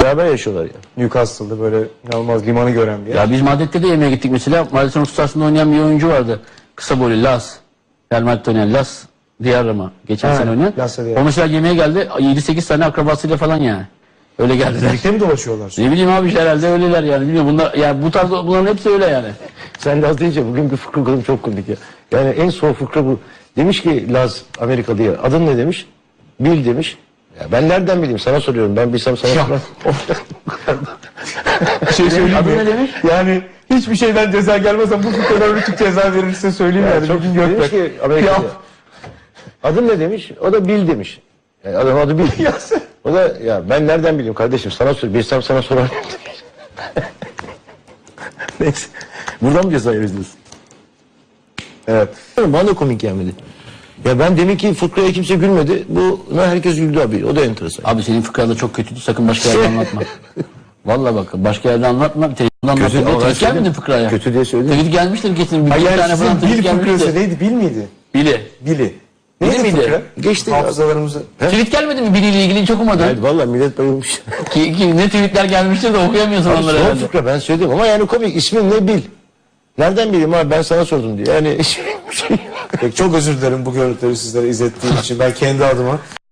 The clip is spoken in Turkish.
Beraber yaşıyorlar yani. Newcastle'da böyle inanılmaz limanı gören bir yer. Ya biz Madrid'de de yemeğe gittik mesela. Madrid'in ortasında oynayan bir oyuncu vardı. Kısa boylu Las. Real Madrid'de oynayan Las. Diarrama. Geçen Ha, sene oynayan. Diarra. O mesela yemeğe geldi. 7-8 tane akrabasıyla falan yani. Öyle geldiler. Birlikte mi dolaşıyorlar? ne bileyim abi işte herhalde öyleler yani. Bilmiyorum bunlar yani bu tarz bunların hepsi öyle yani. Sen Laz deyince bugün bir fıkra okudum çok komik ya. Yani en son fıkra bu. Demiş ki Laz Amerikalı ya. Adın ne demiş? Bil demiş. Ya ben nereden bileyim sana soruyorum. Ben bilsem sana sorarım. Bir şey söyleyeyim Adı mi? ne demiş? Yani hiçbir şeyden ceza gelmez ama bu kadar küçük ceza verirse söyleyeyim yani. çok Bugün demiş Gökberk. ki. Ya. ya. Adın ne demiş? O da Bil demiş. Yani adam adı Bil. Ya sen- O da ya ben nereden bileyim kardeşim sana sor. Bilsem sana sorarım demiş. Neyse. Buradan mı ceza yazıyorsun? Evet. Bana da komik gelmedi. Ya ben demin ki fıkraya kimse gülmedi. Buna herkes güldü abi. O da enteresan. Abi senin fıkralar çok kötüydü sakın başka yerde anlatma. Vallahi bak başka yerde anlatma. Televizyonda Kötü, anlatma. ben Tweet gelmedi fıkraya. Kötü diye söyledim. Tweet gelmiştir kesin. Bir Hayır tane falan sizin Bil fıkrası gelmiştir. neydi? Bil miydi? Bili. Bili. Bili Neydi miydi? fıkra? Geçti. Hafızalarımızı. Tweet gelmedi mi biriyle ilgili çok umadın. Evet valla millet bayılmış. Ki, ki ne tweetler gelmiştir de okuyamıyorsun onları Son herhalde. fıkra ben söyledim ama yani komik. İsmin ne bil. Nereden bileyim abi ben sana sordum diye. Yani Peki çok özür dilerim bu görüntüleri sizlere izlettiğim için. Ben kendi adıma